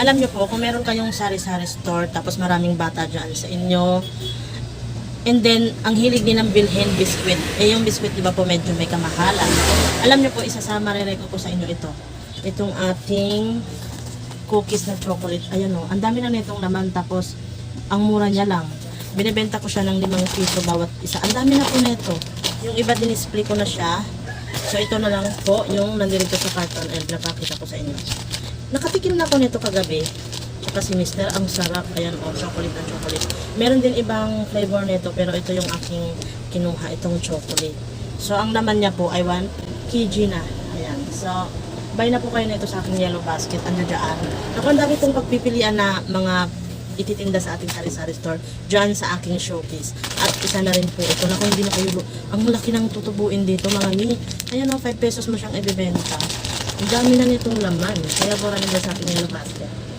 alam nyo po, kung meron kayong sari-sari store, tapos maraming bata dyan sa inyo, and then, ang hilig din ng bilhin biskwit, eh yung biskwit, di ba po, medyo may kamahalan. Alam nyo po, isasama rin ko po sa inyo ito. Itong ating cookies na chocolate. Ayan o, ang dami na nitong laman, tapos, ang mura niya lang. Binibenta ko siya ng 5 piso bawat isa. Ang dami na po nito. Yung iba din-display ko na siya. So, ito na lang po, yung nandito sa carton and napakita ko sa inyo. Nakatikim na ako nito kagabi. Tsaka si Mister, ang sarap. Ayan, oh, chocolate na chocolate. Meron din ibang flavor nito, pero ito yung aking kinuha, itong chocolate. So, ang laman niya po ay 1 kg na. Ayan. So, buy na po kayo nito sa aking yellow basket. Ano dyan? Ako, ang dami kong pagpipilian na mga ititinda sa ating sari-sari store dyan sa aking showcase. At isa na rin po ito na kung hindi na kayo, ang laki ng tutubuin dito mga ni. Ayan o, 5 pesos mo siyang ibibenta. Ang dami na nitong laman. Kaya po rin sa aking yellow basket.